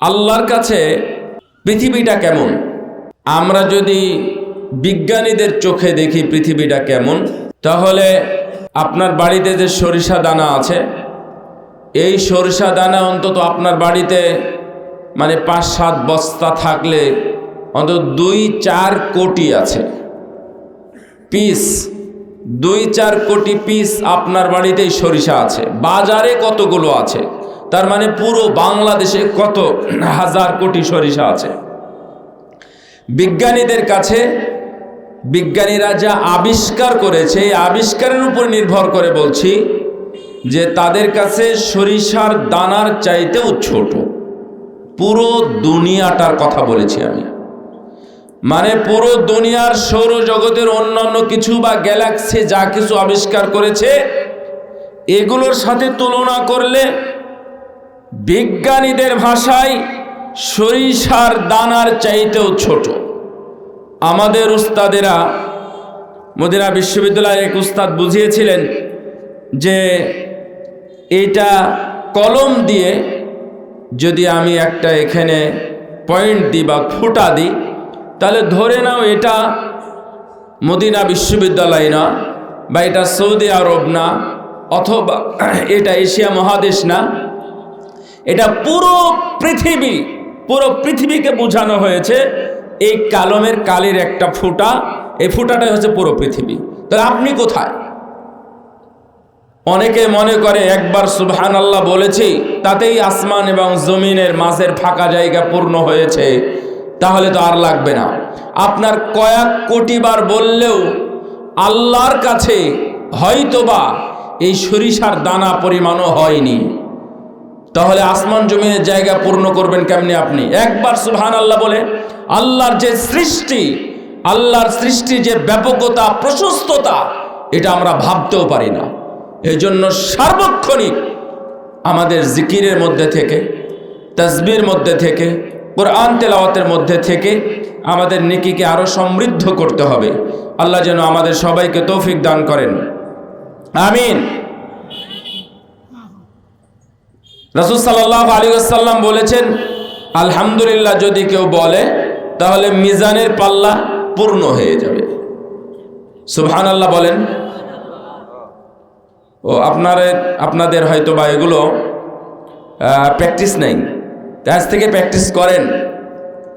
আল্লাহর কাছে পৃথিবীটা কেমন? আমরা যদি বিজ্ঞানীদের চোখে দেখি পৃথিবীটা কেমন, তাহলে আপনার বাড়িতে যে সরিষা দানা আছে, এই সরিষা দানা অন্তত আপনার বাড়িতে মানে পাঁচ সাত বস্তা থাকলে অন্তত দুই চার কোটি আছে। পিস, দুই চার কোটি পিস আপনার বাড়িতেই সরিষা আছে। বাজারে কতগুলো আছে? তার মানে পুরো বাংলাদেশে কত হাজার কোটি সরিষা আছে? বিজ্ঞানীদের কাছে বিজ্ঞানীরা যা আবিষ্কার করেছে, এই আবিষ্কারের উপর নির্ভর করে বলছি যে তাদের কাছে সরিষার দানার চাইতেও ছোট। পুরো দুনিয়াটার কথা বলেছি আমি। মানে পুরো দুনিয়ার সৌরজগতের অন্যান্য কিছু বা গ্যালাক্সি যা কিছু আবিষ্কার করেছে, এগুলোর সাথে তুলনা করলে বিজ্ঞানীদের ভাষায় সরিষার দানার চাইতেও ছোট। আমাদের উস্তাদেরা মদিনা বিশ্ববিদ্যালয়ের এক উস্তাদ বুঝিয়েছিলেন যে এটা কলম দিয়ে যদি আমি একটা এখানে পয়েন্ট দিই বা ফুটা দিই, তাহলে ধরে নাও এটা মদিনা বিশ্ববিদ্যালয় না বা এটা সৌদি আরব না অথবা এটা এশিয়া মহাদেশ না। এটা পুরো পৃথিবী, পুরো পৃথিবীকে বোঝানো হয়েছে। এই কালমের কালির একটা ফুটা, এই ফুটাটাই হচ্ছে পুরো পৃথিবী। তাহলে আপনি কোথায়? অনেকে মনে করে একবার সুবহান আল্লাহ বলেছি, তাতেই আসমান এবং জমিনের মাঝের ফাঁকা জায়গা পূর্ণ হয়েছে। তাহলে তো আর লাগবে না। আপনার কয়েক কোটি বার বললেও আল্লাহর কাছে হয়তোবা এই সরিষার দানা পরিমাণও হয়নি। তাহলে আসমান জমিনের জায়গা পূর্ণ করবেন কেমনি আপনি? একবার সুহান আল্লাহ বলে, আল্লাহর যে সৃষ্টি, আল্লাহর সৃষ্টি যে ব্যাপকতা, প্রশস্ততা, এটা আমরা ভাবতেও পারি না। এই জন্য সার্বক্ষণিক আমাদের জিকিরের মধ্যে থেকে, তসবির মধ্যে থেকে, কোরআন তেলাওয়াতের মধ্যে থেকে আমাদের নেকিকে আরও সমৃদ্ধ করতে হবে। আল্লাহ যেন আমাদের সবাইকে তৌফিক দান করেন। আমিন। রসুল সাল্লাহ আলী আসাল্লাম বলেছেন, আলহামদুলিল্লাহ, যদি কেউ বলে, তাহলে মিজানের পাল্লা পূর্ণ হয়ে যাবে। সুবহান আল্লাহ বলেন। ও, আপনার, আপনাদের হয়তো বা এগুলো প্র্যাকটিস নেই। আজ থেকে প্র্যাকটিস করেন।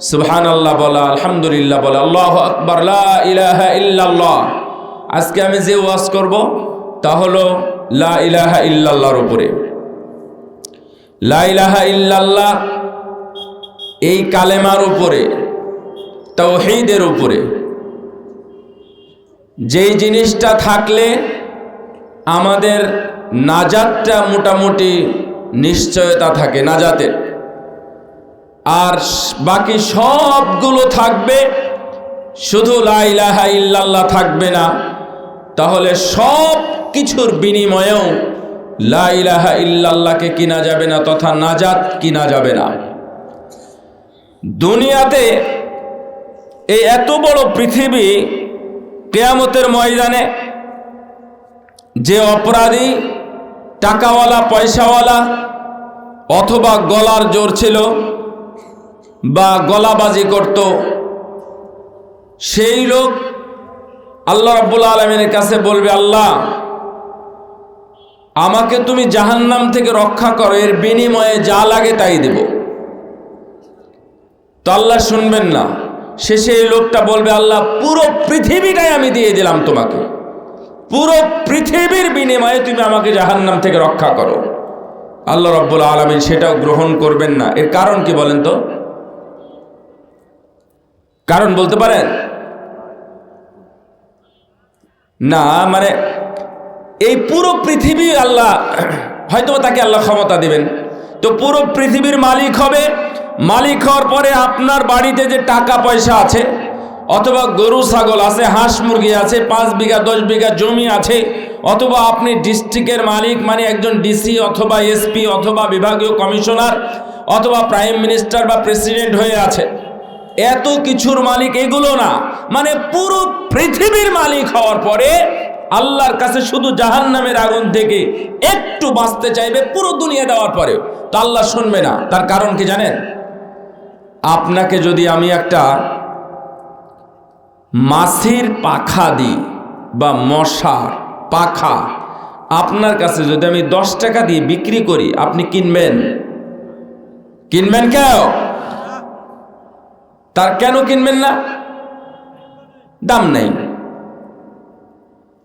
সুবহান আল্লাহ বলা, আলহামদুলিল্লাহ বলা, আল্লাহ আকবর ইলাহা ইল্লাল্লাহ। আজকে আমি যে ওয়াজ করব, তা হলো, লা ইলাহা ইল্লাল্লাহর উপরে। লা ইলাহা ইল্লাল্লাহ, এই কালেমার উপরে, তৌহিদের উপরে। যেই জিনিসটা থাকলে আমাদের নাজাতটা মোটামুটি নিশ্চয়তা থাকে, নাজাতের। আর বাকি সবগুলো থাকবে, শুধু লাইলাহা ইল্লাল্লাহ থাকবে না, তাহলে সব কিছুর বিনিময়েও লাইলাহা ইল্লাল্লাহকে কিনা যাবে না তথা নাজাত কিনা যাবে না। দুনিয়াতে এই এত বড় পৃথিবী কেয়ামতের ময়দানে যে অপরাধী, টাকাওয়ালা, পয়সাওয়ালা অথবা গলার জোর ছিল বা গলাবাজি করত, সেই লোক আল্লাহ রাব্বুল আলমিনের কাছে বলবে, আল্লাহ আমাকে তুমি জাহান্নাম থেকে রক্ষা করো, এর বিনিময়ে যা লাগে তাই দেব। তো আল্লাহ শুনবেন না। শেষে এই লোকটা বলবে, আল্লাহ, পুরো পৃথিবীটাই আমি দিয়ে দিলাম তোমাকে। পুরো পৃথিবীর বিনিময়ে তুমি আমাকে জাহান্নাম থেকে রক্ষা করো। আল্লাহ রব্বুল আলমিন সেটাও গ্রহণ করবেন না। এর কারণ কি বলেন তো? কারণ বলতে পারেন? না মানে এই পুরো পৃথিবী আল্লাহ হয়তো তাকে আল্লাহ ক্ষমতা দিবেন। তো পুরো পৃথিবীর মালিক হবে, মালিক হওয়ার পরে আপনার বাড়িতে যে টাকা পয়সা আছে, অথবা গরু, ছাগল আছে, হাঁস মুরগি আছে, পাঁচ বিঘা, দশ বিঘা জমি আছে, অথবা আপনি ডিস্ট্রিক্টের মালিক মানে একজন ডিসি অথবা এসপি অথবা বিভাগীয় কমিশনার অথবা প্রাইম মিনিস্টার বা প্রেসিডেন্ট হয়ে আছে। এত কিছুর মালিক এগুলো না। মানে পুরো পৃথিবীর মালিক হওয়ার পরে আল্লাহর কাছে শুধু জাহান নামের আগুন থেকে একটু বাঁচতে চাইবে পুরো দুনিয়া দেওয়ার পরেও। তো আল্লাহ শুনবে না। তার কারণ কি জানেন? আপনাকে যদি আমি একটা মাছির পাখা দিই বা মশার পাখা, আপনার কাছে যদি আমি দশ টাকা দিয়ে বিক্রি করি, আপনি কিনবেন? কিনবেন কেন? তার কেন কিনবেন না? দাম নেই।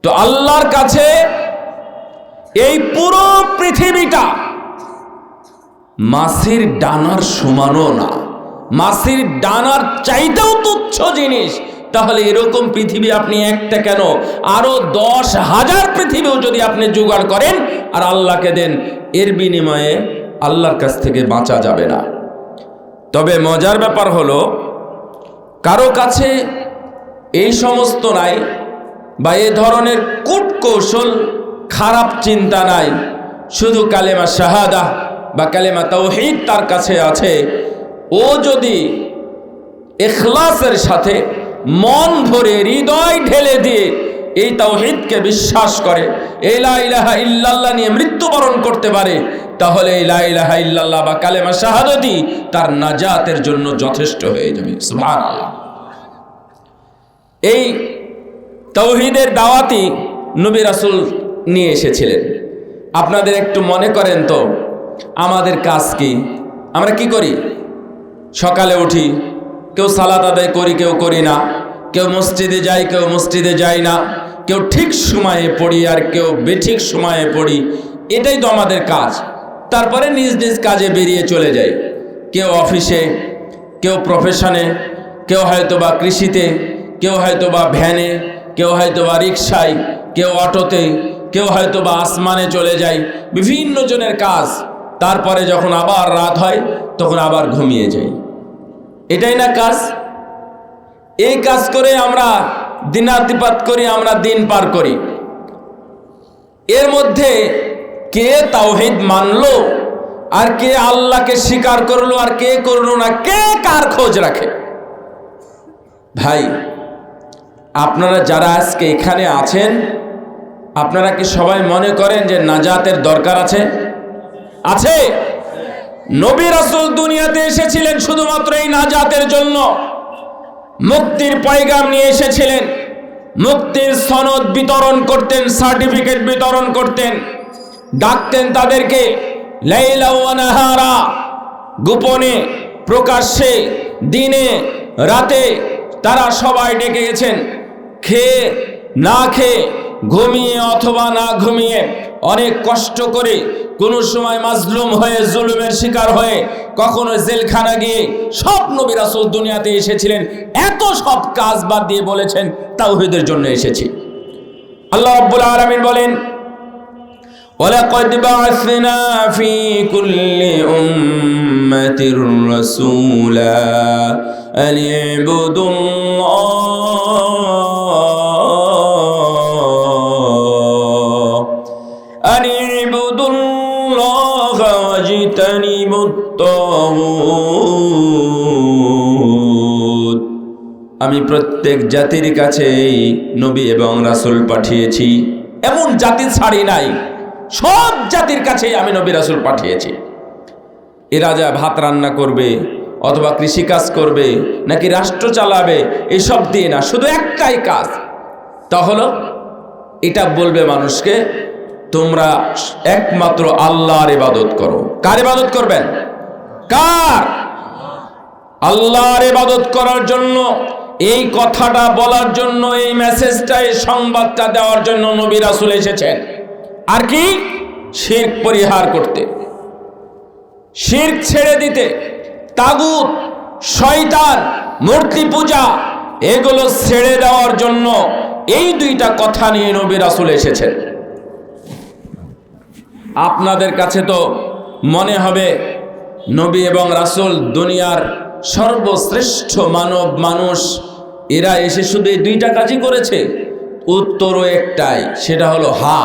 তো আল্লাহর কাছে এই পুরো পৃথিবীটা মাছের ডানার সমানও না। মাছের ডানার চাইতেও তুচ্ছ জিনিস। তাহলে এরকম পৃথিবী আপনি একটা কেন? আরও দশ হাজার পৃথিবীও যদি আপনি জোগাড় করেন আর আল্লাহকে দেন, এর বিনিময়ে আল্লাহর কাছ থেকে বাঁচা যাবে না। তবে মজার ব্যাপার হলো, কারও কাছে এই সমস্ত নাই বা এ ধরনের কূট কৌশল খারাপ চিন্তা নাই। শুধু কালেমা শাহাদা বা কালেমা তৌহিদ তার কাছে আছে। ও যদি এখলাসের সাথে মন ভরে হৃদয় ঢেলে দিয়ে এই তাওহিদকে বিশ্বাস করে, এই লা ইলাহা ইল্লাল্লাহ নিয়ে মৃত্যুবরণ করতে পারে, তাহলে এই লা ইলাহা ইল্লাল্লাহ বা কালেমা শাহাদতি তার নাজাতের জন্য যথেষ্ট হয়ে যাবে। এই তৌহিদের দাওয়াতি নবী রাসুল নিয়ে এসেছিলেন। আপনাদের একটু মনে করেন তো, আমাদের কাজ কি? আমরা কি করি? সকালে উঠি, কেউ সালাত আদায় করি, কেউ করি না। কেউ মসজিদে যাই, কেউ মসজিদে যাই না। কেউ ঠিক সময়ে পড়ি আর কেউ বেঠিক সময়ে পড়ি। এটাই তো আমাদের কাজ। তারপরে নিজ নিজ কাজে বেরিয়ে চলে যাই। কেউ অফিসে, কেউ প্রফেশনে কেউ হয়তো বা কৃষিতে, কেউ হয়তো বা ভ্যানে কেউ হয়তো বা রিক্সায় কেউ অটোতে, কেউ হয়তো বা আসমানে চলে যায়, বিভিন্ন জনের কাজ। তারপরে যখন আবার রাত হয়, তখন আবার ঘুমিয়ে যাই। এটাই না কাজ? এই কাজ করে আমরা দিনাতিপাত করি, আমরা দিন পার করি। এর মধ্যে কে তাওহিদ মানলো, আর কে আল্লাহকে স্বীকার করল, আর কে করল না, কে কার খোঁজ রাখে? ভাই আপনারা যারা আজকে এখানে আছেন, আপনারা কি সবাই মনে করেন যে নাজাতের দরকার আছে? আছে? নবী রাসূল দুনিয়াতে এসেছিলেন শুধুমাত্র এই নাজাতের জন্য। মুক্তির পয়গাম নিয়ে এসেছিলেন। মুক্তির সনদ বিতরণ করতেন, সার্টিফিকেট বিতরণ করতেন। ডাকতেন তাদেরকে, লাইলা ওয়া নাহারা। গোপনে, প্রকাশ্যে, দিনে, রাতে তারা সবাই ডেকে গেছেন। খেয়ে না খেয়ে ঘুমিয়ে অথবা না ঘুমিয়ে অনেক কষ্ট করে কোনো সময় মাজলুম হয়ে জুলুমের শিকার হয়ে কখনো জেলখানা গিয়ে সব নবী রাসূল দুনিয়াতে এসেছিলেন এত সব কাজ বাদ দিয়ে বলেছেন তাওহীদের জন্য এসেছি আল্লাহ রাব্বুল আলামিন বলেন ولقد بعثنا في كل أمة رسولا أن اعبدوا الله واجتنبوا الطاغوت আমি প্রত্যেক জাতির কাছে নবী এবং রাসূল পাঠিয়েছি এমন জাতি ছাড়ি নাই সব জাতির কাছেই আমি নবী রাসূল পাঠিয়েছি এরা যা ভাত রান্না করবে অথবা কৃষিকাজ করবে নাকি রাষ্ট্র চালাবে এসব দিয়ে না শুধু একটাই কাজ তা হলো এটা বলবে মানুষকে তোমরা একমাত্র আল্লাহর ইবাদত করো। কার ইবাদত করবেন? কার? আল্লাহর ইবাদত করার জন্য, এই কথাটা বলার জন্য, এই মেসেজটা, এই সংবাদটা দেওয়ার জন্য নবী রাসূল এসেছেন। আর কি? শিরক পরিহার করতে। শিরক ছেড়ে দিতে। তাগুত, শয়তান, মূর্তি পূজা, এগুলো ছেড়ে দেওয়ার জন্য এই দুইটা কথা নিয়ে নবী রাসূল এসেছেন। আপনাদের কাছে তো মনে হবে নবী এবং রাসুল দুনিয়ার সর্বশ্রেষ্ঠ মানব মানুষ, এরা এসে শুধু এই দুইটা কাজই করেছে। উত্তরও একটাই, সেটা হলো হা,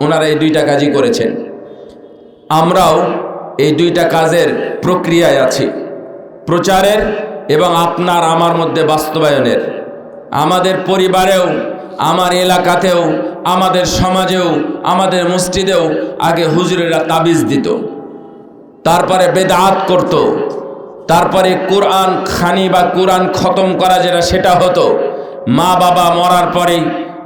ওনারা এই দুইটা কাজই করেছেন। আমরাও এই দুইটা কাজের প্রক্রিয়ায় আছি, প্রচারের এবং আপনার আমার মধ্যে বাস্তবায়নের। আমাদের পরিবারেও আমার এলাকাতেও, আমাদের সমাজেও, আমাদের মসজিদেও আগে হুজুরেরা তাবিজ দিত। তারপরে বেদাত করত। তারপরে কোরআন খানি বা কোরআন খতম করা যেটা সেটা হতো। মা বাবা মরার পরে,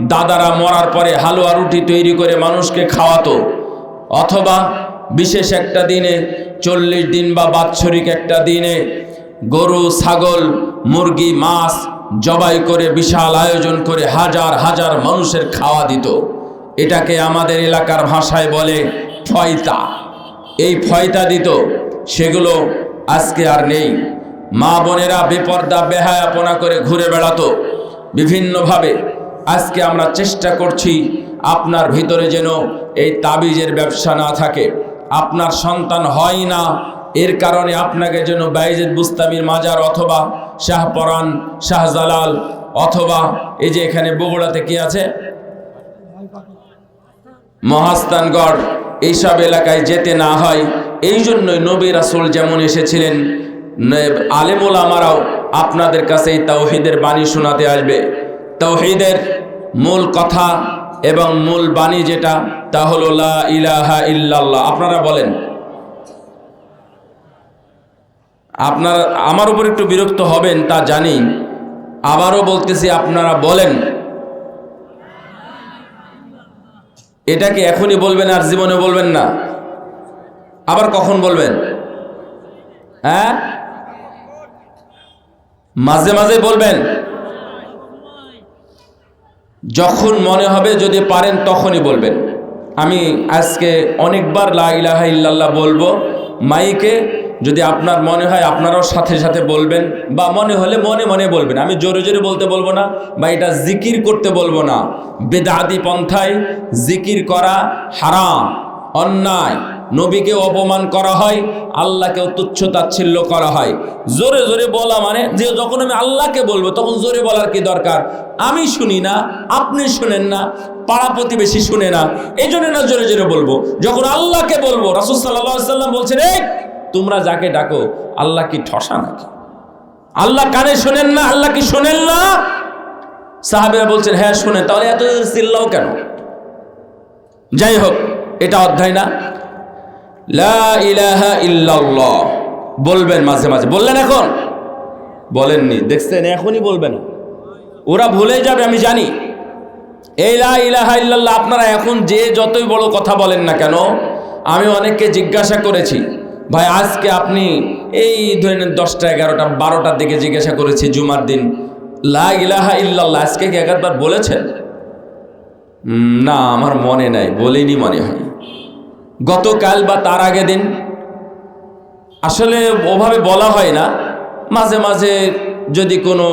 দাদারা মরার পরে হালুয়া রুটি তৈরি করে মানুষকে খাওয়াতো। অথবা বিশেষ একটা দিনে, চল্লিশ দিন বা বাৎসরিক একটা দিনে গরু, ছাগল, মুরগি, মাছ জবাই করে বিশাল আয়োজন করে হাজার হাজার মানুষের খাওয়া দিত। এটাকে আমাদের এলাকার ভাষায় বলে ফয়তা। এই ফয়তা দিত, সেগুলো আজকে আর নেই। মা বোনেরা বেপর্দা, বেহায়াপনা করে ঘুরে বেড়াতো। বিভিন্নভাবে আজকে আমরা চেষ্টা করছি আপনার ভিতরে যেন এই তাবিজের ব্যবসা না থাকে। আপনার সন্তান হয় না এর কারণে আপনাকে যেন বাইজেদ বুস্তামির মাজার অথবা শাহপরান শাহজালাল অথবা এই যে এখানে বগুড়াতে কি আছে? মহাস্তানগড় এইসব এলাকায় যেতে না হয়। এই জন্যই নবী রাসুল যেমন এসেছিলেন আলেমুল আমারাও আপনাদের কাছে এই তাওহিদের বাণী শোনাতে আসবে। তাওহিদের মূল কথা এবং মূল বাণী যেটা, তা হলো লা ইলাহা ইল্লাল্লাহ। আপনারা বলেন আপনারা আমার উপর একটু বিরক্ত হবেন, তা জানি। আবারও বলতেছি, আপনারা বলেন। এটাকে এখনই বলবেন আর জীবনে বলবেন না। আবার কখন বলবেন? হ্যাঁ? মাঝে মাঝে বলবেন। যখন মনে হবে যদি পারেন, তখনই বলবেন। আমি আজকে অনেকবার লা ইলাহা ইল্লাল্লাহ বলব, মাইকে যদি আপনার মনে হয় আপনারাও সাথে সাথে বলবেন, বা মনে হলে মনে মনে বলবেন। আমি জোরে জোরে বলতে বলব না, বা এটা জিকির করতে বলব না। বেদাদি পন্থায় জিকির করা হারাম, অন্যায়। নবীকে অপমান করা হয় আল্লাহকেও তুচ্ছ তাচ্ছিল্য করা হয়। জোরে জোরে বলা মানে যে যখন আমি আল্লাহকে বলব, তখন জোরে বলার কি দরকার? আমি শুনি না, আপনি শুনেন না, পাড়া প্রতিবেশী শুনে না। এই জন্য না জোরে জোরে বলব। যখন আল্লাহকে বলব, রাসুল সাল্লাহ সাল্লাম বলছেন, এই তোমরা যাকে ডাকো, আল্লাহ কি ঠসা নাকি? আল্লাহ কানে শোনেন না, আল্লাহ কি শোনেন না? সাহাবেরা বলছেন হ্যাঁ শোনেন। তাহলে এত চিল্লাও কেন? যাই হোক, এটা অধ্যায় না। বলবেন মাঝে মাঝে। বললেন এখন? বলেননি। দেখছেন? এখনই বলবেন। ওরা ভুলে যাবে, আমি জানি। এই ইলাহা ইল্লাল্লাহ, আপনারা এখন যে যতই বড় কথা বলেন না কেন, আমি অনেককে জিজ্ঞাসা করেছি। ভাই, আজকে আপনি এই ধরে নেন দশটা এগারোটা, বারোটার দিকে জিজ্ঞাসা করেছি জুমার দিন। লা ইলাহা ইল্লাল্লাহ, আজকে কি একবার বলেছেন? না, আমার মনে নাই, বলিনি মনে হয়। গতকাল বা তার আগে দিন, আসলে ওভাবে বলা হয় না। মাঝে মাঝে যদি কোনো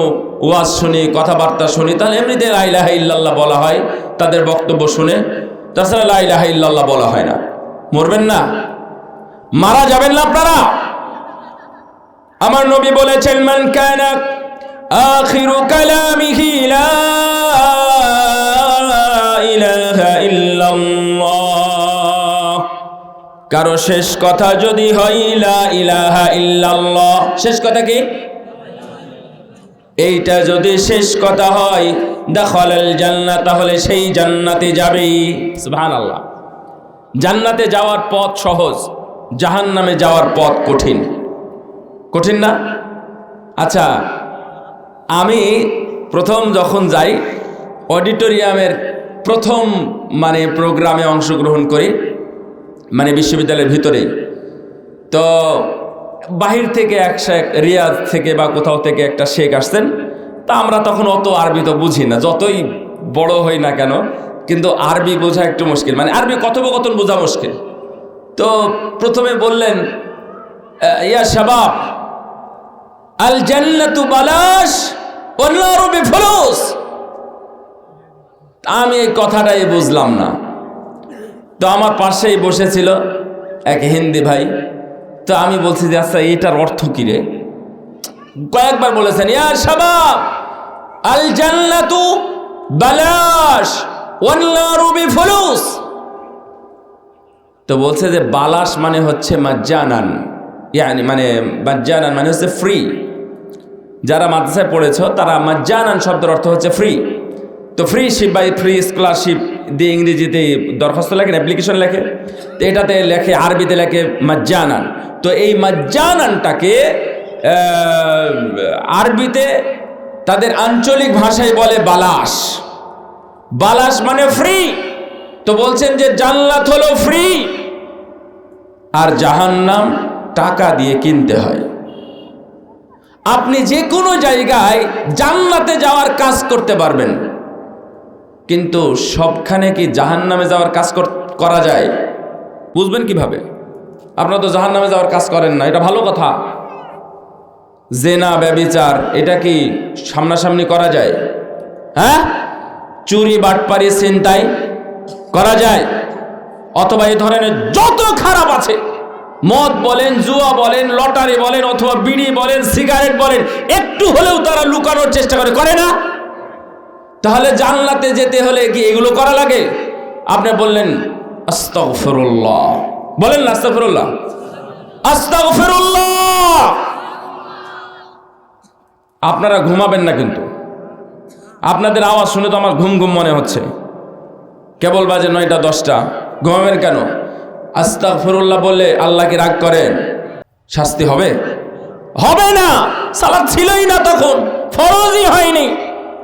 ওয়াজ শুনি, কথাবার্তা শুনি, তাহলে এমনিতে লাইলাহা ইল্লাল্লাহ বলা হয়, তাদের বক্তব্য শুনে। তাছাড়া লাইলাহা ইল্লাল্লাহ বলা হয় না। মরবেন না। মারা যাবেন না আপনারা। আমার নবী বলেছেন, মান কানা আখিরু কালামিহি লা ইলাহা ইল্লাল্লাহ। কারও শেষ কথা যদি হয়, লা ইলাহা ইল্লাল্লাহ। শেষ কথা কি? এইটা যদি শেষ কথা হয়, দাখালাল জান্নাত তাহলে সেই জান্নাতে যাবেই। সুবহানাল্লাহ। জান্নাতে যাওয়ার পথ সহজ। জাহান্নামে যাওয়ার পথ কঠিন। কঠিন না? আচ্ছা আমি প্রথম যখন যাই, অডিটোরিয়ামের প্রথম মানে প্রোগ্রামে অংশগ্রহণ করি মানে বিশ্ববিদ্যালয়ের ভিতরেই তো, বাহির থেকে এক শেখ রিয়াজ থেকে বা কোথাও থেকে একটা শেখ আসতেন তা আমরা তখন অত আরবি তো বুঝি না, যতই বড় হই না কেন, কিন্তু আরবি বোঝা একটু মুশকিল। মানে আরবি কথোপকথন বোঝা মুশকিল। তো প্রথমে বললেন ইয়া শাবাব, আল জান্নাতু বালাস ওয়ান্নারু বিফুলুস। আমি এই কথাটাই বুঝলাম না। তো আমার পাশেই বসেছিল এক হিন্দি ভাই। তো আমি বলছি যে আচ্ছা এটার অর্থ কি রে? কয়েকবার বলেছেন, ইয়া শাবাব, আল জান্নাতু বালাস ওয়ান্নারু বিফুলুস। তো বলছে যে বালাস মানে হচ্ছে মাজ্জানান, ইয়ানি মানে মাজ্জানান মানে হচ্ছে ফ্রি যারা মাদ্রাসায় পড়েছ, তারা মাজ্জানান শব্দের অর্থ হচ্ছে ফ্রি তো free ship by free scholarship দিয়ে ইংরেজিতে দরখাস্ত লেখেন অ্যাপ্লিকেশন লেখে। তো এটাতে লেখে, আরবিতে লেখে মাজ্জানান। তো এই মাজ্জানানটাকে আরবিতে তাদের আঞ্চলিক ভাষায় বলে বালাস বালাস মানে ফ্রি তো বলছেন যে জান্নাত হলো ফ্রি আর জাহান্নাম টাকা দিয়ে কিনতে হয়। আপনি যে কোনো জায়গায় জান্নাতে যাওয়ার কাজ করতে পারবেন, কিন্তু সবখানে কি জাহান্নামে যাওয়ার কাজ করা যায়? বুঝবেন কীভাবে? আপনারা তো জাহান্নামে যাওয়ার কাজ করেন না, এটা ভালো কথা। জেনা, ব্যবিচার, এটা কি সামনাসামনি করা যায়? হ্যাঁ? চুরি, বাটপারি চিন্তাই করা যায়। অথবা এই ধরনের যত খারাপ আছে, মদ বলেন, জুয়া বলেন, লটারি বলেন, অথবা বিড়ি বলেন, সিগারেট বলেন, একটু হলেও তারা লুকানোর চেষ্টা করে। করে না? তাহলে জানলাতে যেতে হলে কি এগুলো করা লাগে? আপনি বললেন, আস্তাগফিরুল্লাহ। বলেন না আস্তাগফিরুল্লাহ। আস্তাগফিরুল্লাহ! আপনারা ঘুমাবেন না কিন্তু। আপনাদের আওয়াজ শুনে তো আমার ঘুম ঘুম মনে হচ্ছে। কেবল বাজে নয়টা, দশটা। ঘুমাবেন কেন? আস্তাগফিরুল্লাহ বললে আল্লাহ কি রাগ করেন? শাস্তি হবে? হবে না। সালাদ ছিলই না তখন। ফরজই হয়নি।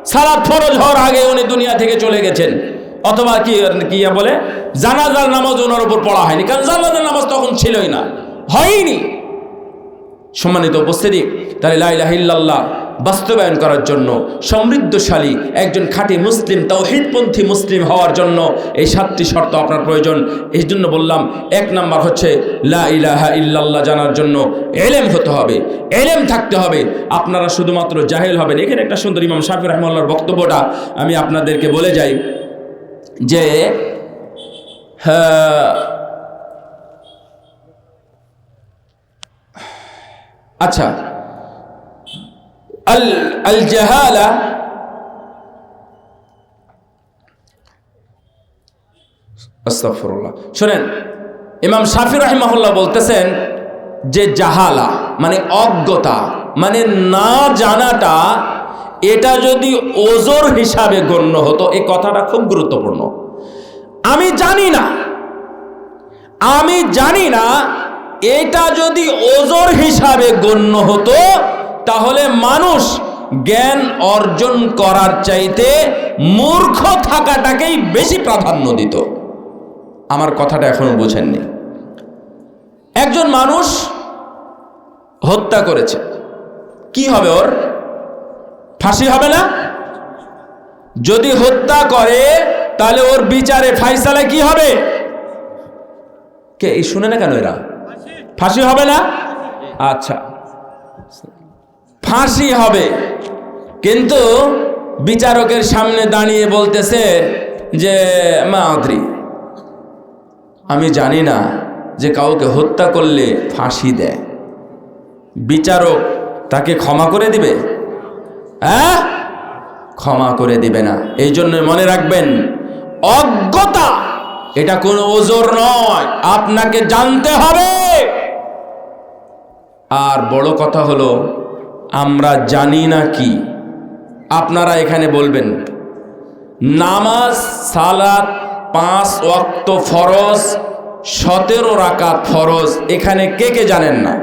সালাদ ফরজ হওয়ার আগে উনি দুনিয়া থেকে চলে গেছেন। অথবা কি কি বলে, জানাজার নামাজ ওনার উপর পড়া হয়নি। কারণ জানাজার নামাজ তখন ছিলই না। হয়নি। সম্মানিত উপস্থিতি, তাহলে লাইলাহিল্লাহ বাস্তবায়ন করার জন্য, সমৃদ্ধশালী একজন খাঁটি মুসলিম তাওহিদপন্থী মুসলিম হওয়ার জন্য এই সাতটি শর্ত আপনার প্রয়োজন। এই জন্য বললাম, এক নাম্বার হচ্ছে লা ইলাহা ইল্লাল্লাহ জানার জন্য এলেম হতে হবে, এলেম থাকতে হবে। আপনারা শুধুমাত্র জাহেল হবেন। এখানে একটা সুন্দর ইমাম শাফি রহমাল্লার বক্তব্যটা আমি আপনাদেরকে বলে যাই যে হ্যাঁ আচ্ছা আল জাহালা শোনেন, ইমাম শাফি রাহিমাহুল্লাহ বলতেছেন যে জাহালা মানে অজ্ঞতা মানে না জানাটা, এটা যদি ওজোর হিসাবে গণ্য হতো, এই কথাটা খুব গুরুত্বপূর্ণ। আমি জানি না, আমি জানি না, এটা যদি ওজোর হিসাবে গণ্য হতো তাহলে মানুষ জ্ঞান অর্জন করার চাইতে মূর্খ থাকাটাকেই বেশি প্রাধান্য দিত। আমার কথাটা এখনও বোঝেননি। একজন মানুষ হত্যা করেছে। কি হবে ওর? ফাঁসি হবে না? যদি হত্যা করে, তাহলে ওর বিচারে ফাইসালা কি হবে? কে, এই শুনে না কেন এরা? ফাঁসি হবে না? আচ্ছা। ফাঁসি হবে। কিন্তু বিচারকের সামনে দাঁড়িয়ে বলতেছে যে মাদ্রি আমি জানি না যে কাউকে হত্যা করলে ফাঁসি দেয়। বিচারক তাকে ক্ষমা করে দিবে? হ্যাঁ ক্ষমা করে দিবে না। এই জন্য মনে রাখবেন, অজ্ঞতা এটা কোনো ওজোর নয়, আপনাকে জানতে হবে। আর বড় কথা হলো আমরা জানি না কি। আপনারা এখানে বলবেন, নামাজ, সালাত, পাঁচ ওয়াক্ত ফরজ, সতেরো রাকাত ফরজ, এখানে কে কে জানেন না?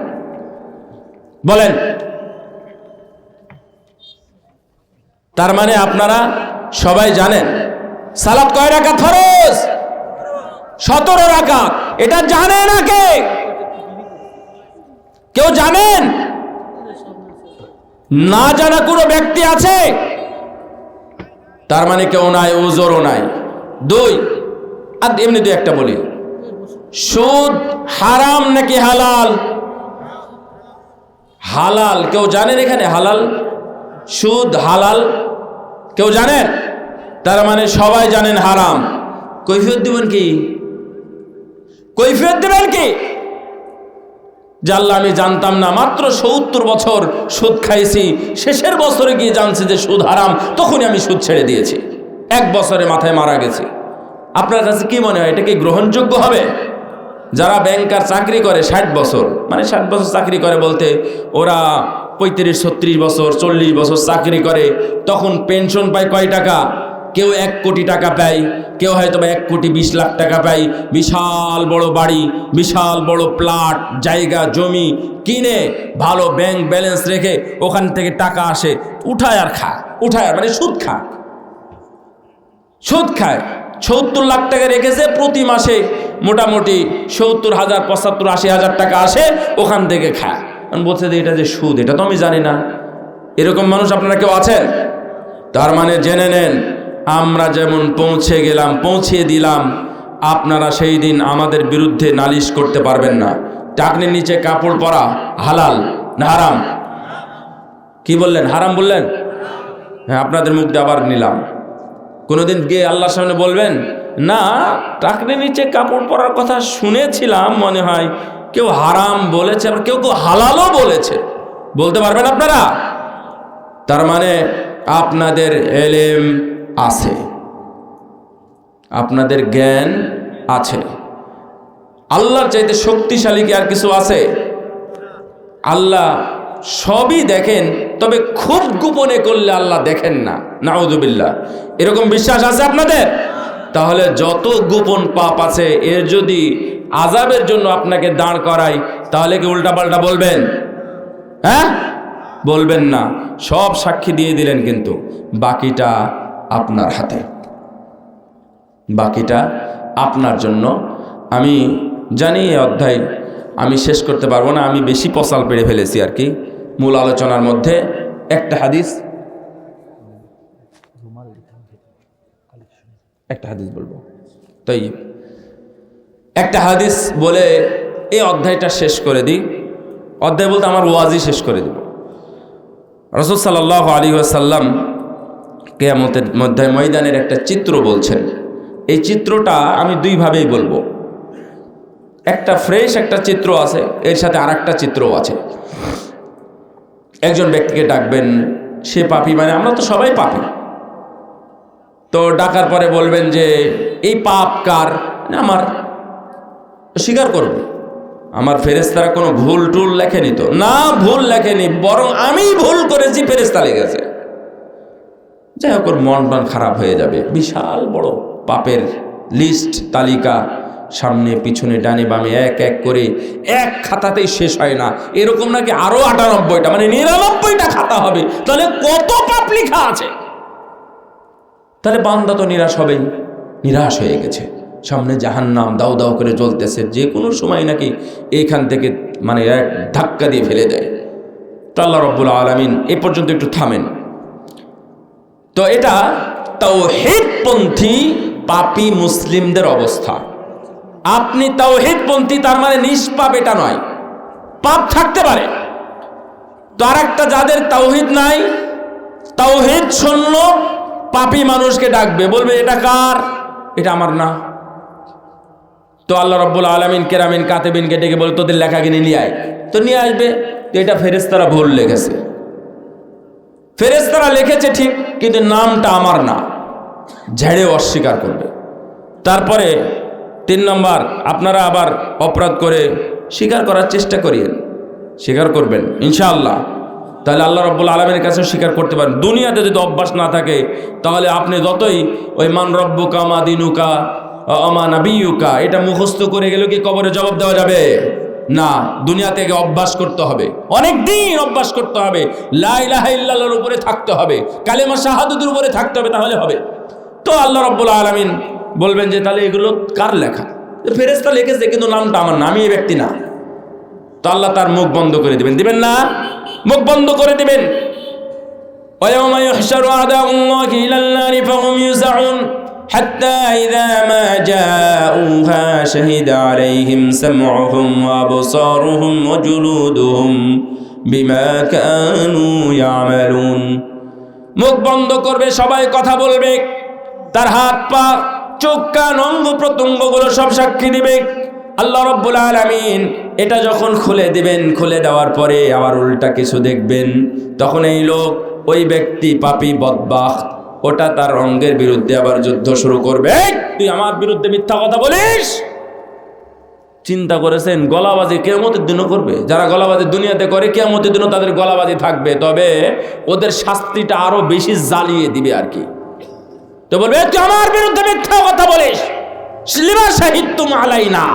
বলেন। তার মানে আপনারা সবাই জানেন, সালাত কয় রাকাত ফরজ? সতেরো রাকাত। এটা জানে না কে? কেউ জানেন? না জানা কোনো ব্যক্তি আছে? তার মানে কেউ নাই, ওজোরও নাই। দুই, আর এমনি দুই একটা বলি। সুদ হারাম নাকি হালাল? হালাল। কেউ জানেন এখানে হালাল? সুদ হালাল। কেউ জানেন? তার মানে সবাই জানেন হারাম। কৈফিয়ত দিবেন কি? কৈফিয়ত দিবেন কি? জানলা আমি জানতাম না, মাত্র সত্তর বছর সুদ খাইছি, শেষের বছরে গিয়ে জানছি যে সুদ হারাম, তখনই আমি সুদ ছেড়ে দিয়েছি। এক বছরে মাথায় মারা গেছি। আপনার কাছে কি মনে হয়, এটা কি গ্রহণযোগ্য হবে? যারা ব্যাংকার চাকরি করে ষাট বছর মানে ষাট বছর চাকরি করে বলতে, ওরা পঁয়ত্রিশ, ছত্রিশ বছর, চল্লিশ বছর চাকরি করে, তখন পেনশন পায় কয় টাকা? কেউ এক কোটি টাকা পায় কেউ হয়তো বা এক কোটি বিশ লাখ টাকা পাই বিশাল বড় বাড়ি, বিশাল বড় প্লাট জায়গা, জমি কিনে ভালো ব্যাংক ব্যালেন্স রেখে ওখান থেকে টাকা আসে। উঠায় আর খা, উঠায় আর মানে সুদ খা। সুদ খায়। সত্তর লাখ টাকা রেখেছে প্রতি মাসে। মোটামুটি সত্তর হাজার, পঁচাত্তর, আশি হাজার টাকা আসে, ওখান থেকে খায় আমি বলছে যে এটা যে সুদ, এটা তো আমি জানি না। এরকম মানুষ আপনারা কেউ আছেন? তার মানে জেনে নেন আমরা যেমন পৌঁছে গেলাম পৌঁছিয়ে দিলাম, আপনারা সেই দিন আমাদের বিরুদ্ধে নালিশ করতে পারবেন না। টাকনির নিচে কাপড় পরা হালাল না হারাম? কি বললেন? হারাম বললেন? হ্যাঁ আপনাদের মুখ দিয়ে আবার নিলাম। কোনোদিন গিয়ে আল্লাহর সামনে বলবেন, না টাকনির নিচে কাপড় পরার কথা শুনেছিলাম মনে হয়, কেউ হারাম বলেছে আবার কেউ কেউ হালালও বলেছে। বলতে পারবেন আপনারা? তার মানে আপনাদের এলেম আছে। আপনাদের জ্ঞান আছে। আল্লাহর চাইতে শক্তিশালী কি আর কিছু আছে? আল্লাহ সবই দেখেন, তবে খুব গোপনে করলে আল্লাহ দেখেন না। নাউজুবিল্লাহ এরকম বিশ্বাস আছে আপনাদের? তাহলে যত গোপন পাপ আছে, এর যদি আজাবের জন্য আপনাকে দাঁড় করাই, তাহলে কি উল্টাপাল্টা বলবেন? হ্যাঁ? বলবেন না। সব সাক্ষী দিয়ে দিলেন কিন্তু। বাকিটা আপনার হাতে। বাকিটা আপনার জন্য। আমি জানি এই অধ্যায় আমি শেষ করতে পারব না, আমি বেশি পসাল পেড়ে ফেলেছি আর কি। মূল আলোচনার মধ্যে একটা হাদিস একটা হাদিস বলব। তাই একটা হাদিস বলে এই অধ্যায়টা শেষ করে দিই। অধ্যায় বলতে আমার ওয়াজই শেষ করে দিব। রসদ সাল্লাহ আলী আসাল্লাম কেয়ামতের মধ্যে ময়দানের একটা চিত্র বলছেন। এই চিত্রটা আমি দুইভাবেই বলব। একটা ফ্রেশ একটা চিত্র আছে, এর সাথে আর একটা চিত্রও আছে। একজন ব্যক্তিকে ডাকবেন, সে পাপি মানে আমরা তো সবাই পাপি। তো ডাকার পরে বলবেন যে, এই পাপ কার? আমার স্বীকার করবে। আমার ফেরেস্তারা কোনো ভুল টুল লেখেনি তো। না, ভুল লেখেনি, বরং আমি ভুল করেছি ফেরেস্তা লেগেছে। যাই হোক ওর মন টন খারাপ হয়ে যাবে। বিশাল বড় পাপের লিস্ট তালিকা, সামনে, পিছনে, ডানে, বামে, এক এক করে এক খাতাতেই শেষ হয় না। এরকম নাকি আরও আটানব্বইটা মানে নিরানব্বইটা খাতা হবে। তাহলে কত পাপ লেখা আছে? তাহলে বান্দা তো নিরাশ হবেই। নিরাশ হয়ে গেছে। সামনে জাহান্নাম দাউ দাউ করে জ্বলতেছে। যে কোনো সময় নাকি এইখান থেকে মানে এক ধাক্কা দিয়ে ফেলে দেয়। তো আল্লাহ রব্বুল আলমিন, এ পর্যন্ত একটু থামেন। তো এটা তাও হেদপন্থী পাপি মুসলিমদের অবস্থা। আপনি তাও হেদপন্থী তার মানে নিষ্পাপ, এটা নয়। পাপ থাকতে পারে। তো আর একটা যাদের তাওহিদ নাই তাওহিদ শূন্য, পাপি মানুষকে ডাকবে। বলবে, এটা কার? এটা আমার না। তো আল্লাহ রব্বুল আলমিন কেরামিন কাতেবিনকে ডেকে বলে, তোদের লেখা কিনে নিয়ে আয়। তো নিয়ে আসবে। তো এটা ফেরেস্তারা ভুল লেগেছে ফেরেস্তারা লিখেছে ঠিক, কিন্তু নামটা আমার না। ঝেড়ে অস্বীকার করবে। তারপরে তিন নম্বর, আপনারা আবার অপরাধ করে স্বীকার করার চেষ্টা করিয়েন। স্বীকার করবেন, ইনশাআল্লাহ। তাহলে আল্লাহ রব্বুল আলমের কাছেও স্বীকার করতে পারেন। দুনিয়াতে যদি অভ্যাস না থাকে, তাহলে আপনি যতই ওই মান রব্বুকা মা দিনুকা আমা নাবিউকা এটা মুখস্থ করে গেলেও কি কবরে জবাব দেওয়া যাবে? না দুনিয়া থেকে অভ্যাস করতে হবে। অনেক দিন অভ্যাস করতে হবে। লাইলাহা ইল্লাল্লাহর উপরে থাকতে হবে। কালেমা শাহাদুদের উপরে থাকতে হবে, তাহলে হবে। তো আল্লাহ রব্বুল আলমিন বলবেন যে, তাহলে এগুলো কার লেখা? ফেরেস্তা লিখেছে, কিন্তু নামটা আমার নামই এই ব্যক্তি না। তো আল্লাহ তার মুখ বন্ধ করে দিবেন। দিবেন না? মুখ বন্ধ করে দিবেন। ويوم يحشر أعداء الله إلى النار فهم يوزعون حتى إذا ما جاءوها شهد عليهم سمعهم وأبصارهم وجلودهم بما كانوا يعملون মুখ বন্ধ করবে সবাই কথা বলবে তার হাত পা চোখ কান অঙ্গ প্রত্যঙ্গগুলো সব সাক্ষী দিবে আল্লাহ রব্বুল আলমিন এটা যখন খুলে দিবেন খুলে দেওয়ার পরে আবার উল্টা কিছু দেখবেন তখন এই লোক ওই ব্যক্তি পাপি বদবাহ ওটা তার অঙ্গের বিরুদ্ধে আবার যুদ্ধ শুরু করবে। তুই আমার বিরুদ্ধে মিথ্যা কথা বলিস? চিন্তা করেছেন, গলাবাজি কেমতের দিনও করবে? যারা গলাবাজি দুনিয়াতে করে কেমতের দিনও তাদের গলাবাজি থাকবে। তবে ওদের শাস্তিটা আরও বেশি জ্বালিয়ে দিবে আর কি। তো বলবে তুই আমার বিরুদ্ধে মিথ্যা কথা বলিস? লিমা সাহিত্য মালাই না।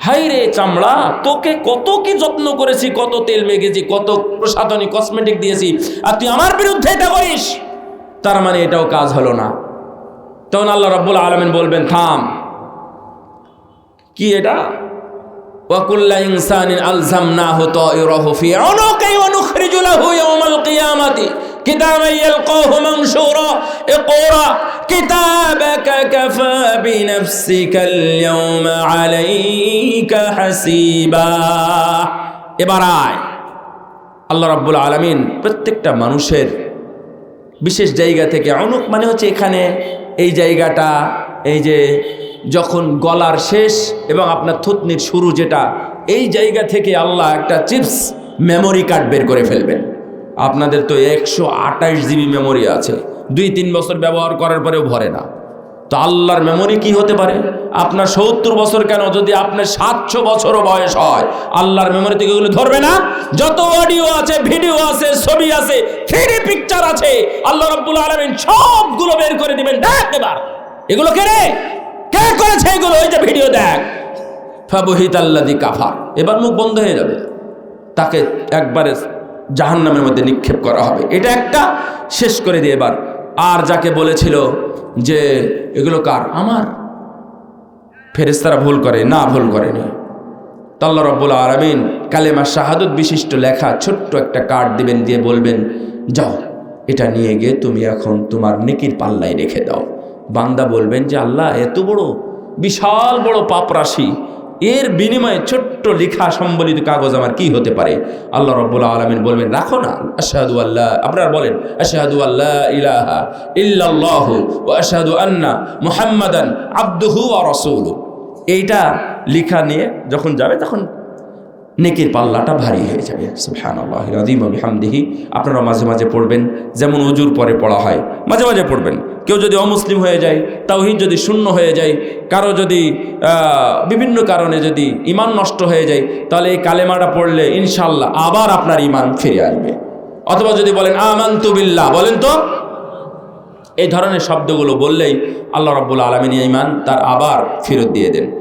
হাই রে চামড়া, তোকে কত কি যত্ন করেছি, কত তেল মেখেছি, কত প্রসাধনী কসমেটিক দিয়েছি। আর তুই আমার বিরুদ্ধে এটা করিস? তার মানে এটাও কাজ হলো না। তখন আল্লাহ রাব্বুল আলমিন বলবেন, থাম। কি এটা? ওয়াকুল্লা ইনসানিন আলজামনাহু তায়রাহু ফি উনুকি ওয়া নুখরিজু লাহু ইয়াওমাল কিয়ামাতি। কিতাবান ইয়ালকাহু মানশুরা। ইকরা, কিতাবাকা কাফা বিনাফসিকা আল-ইয়াওমা আলাইকা হাসিবা। এবার আয়। আল্লাহ রাব্বুল আলামিন প্রত্যেকটা মানুষের বিশেষ জায়গা থেকে অনুক মানে হচ্ছে এখানে এই জায়গাটা, এই যে যখন গলার শেষ এবং আপনার থুতনির শুরু যেটা, এই জায়গা থেকে আল্লাহ একটা চিপস মেমোরি কার্ড বের করে ফেলবেন। আপনাদের তো একশো আঠাশ জিবি মেমোরি আছে। দুই তিন বছর ব্যবহার করার পরেও ভরে না। তো আল্লাহর মেমোরি কি হতে পারে? আপনার সত্তর বছর কেন? যদি আপনার সাতশো বছরও বয়স হয়, আল্লাহর মেমোরি থেকে এগুলো ধরবে না? যত অডিও আছে ভিডিও আছে, ছবি আছে থ্রি পিকচার আছে, আল্লাহ রব্বুল আলমিন সবগুলো বের করে দিবেন। দেখ এবার, এগুলো কে রে? কে করেছে এগুলো? ওই যে ভিডিও দেখ। ফাবহিত আল্লাদি কাফার। এবার মুখ বন্ধ হয়ে যাবে। তাকে একবারে জাহান্নামের মধ্যে নিক্ষেপ করা হবে। এটা একটা শেষ করে দিয়ে এবার। আর যাকে বলেছিল যে এগুলো কার? আমার। ফেরেস্তারা ভুল করে, না ভুল করেনি। তাল্লা রব্বুল আলমিন কালেমা শাহাদত বিশিষ্ট লেখা ছোট্ট একটা কার্ড দিবেন, দিয়ে বলবেন, যাও, এটা নিয়ে গিয়ে তুমি এখন তোমার নেকির পাল্লায় রেখে দাও। বান্দা বলবেন যে, আল্লাহ, এত বড়, বিশাল বড় পাপ রাশি এর বিনিময়ে ছোট্ট লেখা সম্বলিত কাগজ আমার কি হতে পারে? আল্লাহ রব্বুল আলমিন বলবেন, রাখো না। আশাহাদু আল্লাহ আপনারা বলেন, আশাহাদু আল্লাহ ইলাহা ইল্লাল্লাহ ও আশাহাদু আন্না মুহাম্মাদান আব্দুহু আর এইটা লিখা নিয়ে যখন যাবে, তখন নেকির পাল্লাটা ভারী হয়ে যাবে। ওয়া বিহামদিহি। আপনারা মাঝে মাঝে পড়বেন, যেমন অজুর পরে পড়া হয়, মাঝে মাঝে পড়বেন। কেউ যদি অমুসলিম হয়ে যায়, তাওহিদ যদি শূন্য হয়ে যায়, কারও যদি বিভিন্ন কারণে যদি ইমান নষ্ট হয়ে যায়, তাহলে এই কালেমাটা পড়লে ইনশাল্লাহ আবার আপনার ইমান ফিরে আসবে। অথবা যদি বলেন আমান তুবিল্লা বলেন তো, এই ধরনের শব্দগুলো বললেই আল্লাহ রব্বুল আলমিন ইমান তার আবার ফেরত দিয়ে দেন।